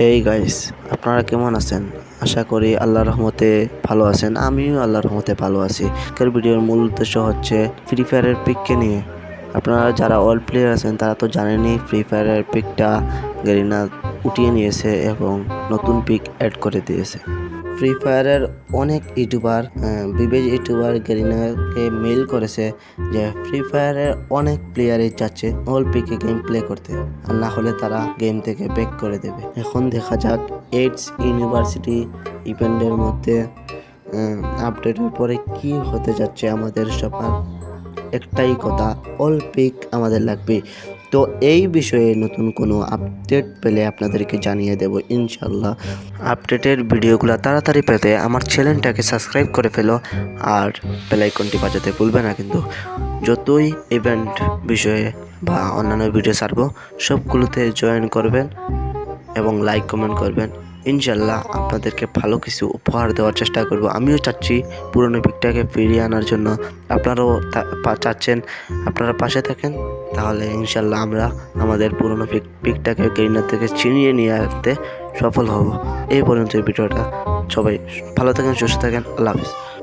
Hey guys আপনারা কেমন আছেন? আশা করি আল্লাহর রহমতে ভালো আছেন। আমিও আল্লাহর রহমতে ভালো আছি। আজকের ভিডিওর মূল উদ্দেশ্য হচ্ছে ফ্রি ফায়ারের পিককে নিয়ে। আপনারা যারা অল প্লেয়ার আছেন, তারা তো জানেনই ফ্রি ফায়ারের পিকটা গেরিনা উঠিয়ে নিয়েছে এবং নতুন পিক অ্যাড করে দিয়েছে। ফ্রি ফায়ারের অনেক ইউটিউবার বিবেজ ইউটিউবার গেরিনাকে মেল করেছে যে ফ্রি ফায়ারের অনেক প্লেয়ারই চাচ্ছে অল পিকে গেম প্লে করতে আর না হলে তারা গেম থেকে ব্যাক করে দেবে। এখন দেখা যাক এইডস ইউনিভার্সিটি ইভেন্টের মধ্যে আপডেটের পরে কি হতে যাচ্ছে আমাদের সবার একটাই কথা অল পিক আমাদের লাগবে। তো এই বিষয়ে নতুন কোনো আপডেট পেলে আপনাদেরকে জানিয়ে দেব ইনশাল্লাহ আপডেটের ভিডিওগুলো তাড়াতাড়ি পেতে আমার চ্যানেলটাকে সাবস্ক্রাইব করে ফেলো আর বেলাইকনটি বাজাতে ভুলবে না কিন্তু। যতই ইভেন্ট বিষয়ে বা অন্যান্য ভিডিও ছাড়বো, সবগুলোতে জয়েন করবেন এবং লাইক কমেন্ট করবেন। ইনশাল্লাহ আপনাদেরকে ভালো কিছু উপহার দেওয়ার চেষ্টা করব। আমিও চাচ্ছি পুরনো পিকটাকে ফিরিয়ে আনার জন্য। আপনারাও চাচ্ছেন, আপনারা পাশে থাকেন, তাহলে ইনশাল্লাহ আমরা আমাদের পুরনো পিক পিকটাকে গ্রিনার থেকে ছিনিয়ে নিয়ে আসতে সফল হব। এই পর্যন্ত ভিডিওটা। সবাই ভালো থাকেন, সুস্থ থাকেন, আল্লাহ হাফিজ।